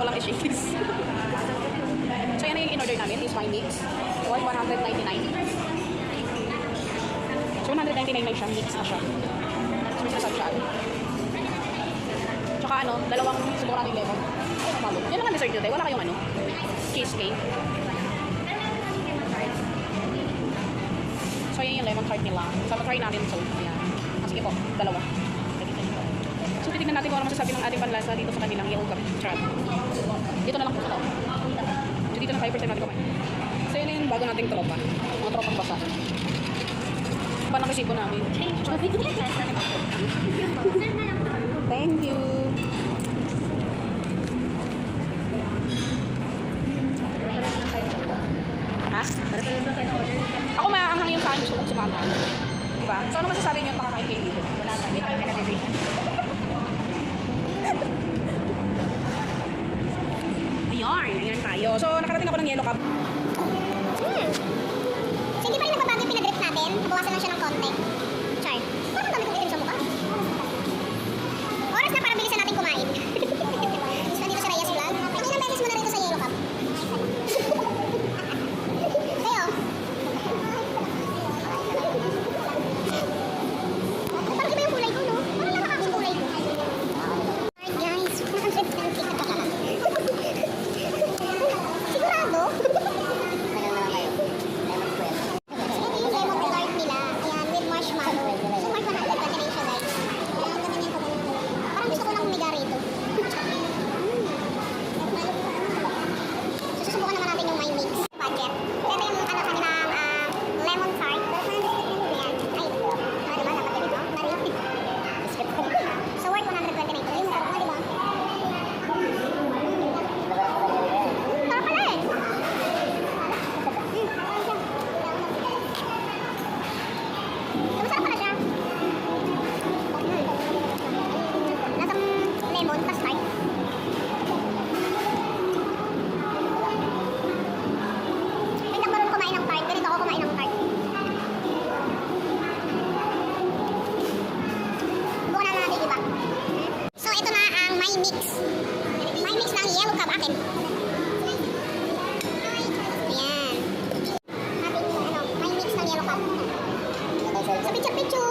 ko lang i-shakes. so yan na yung in-order namin, is wine mix. Worth 199. So 199 na siya, mix na siya. So may nasal siya. Tsaka ano, dalawang siguro natin lemon. Ay, namalo. Yan lang ang dessert nyo. Wala kayong ano? Cheesecake. So yan yung lemon tart nila. So try natin so. Ayan. Ah, sige po, dalawa. So titignan natin kung ano masasabi ng ating panlasa dito sa kanilang cup trap. Dito na lang po sa loob. So dito na tayo first time natin kumain. So yun yung bago nating tropa. Mga tropang basa. Ba na kasi po namin. Thank you. Ha? Ako maaanghang yung kanin gusto kong sumama. Diba? So ano masasabi niyo pakakain kayo dito? Wala na. Hindi kayo pinag-rate. Ayan tayo. So nakarating ako ng yellow cup. Hmm. So, hindi pa rin nagbabago yung pinadrip natin. Nabawasan lang siya ng konti. Na ang mix. My mix ng yellow cup akin. Ayan. Ano, my mix ng yellow cup. Sa picture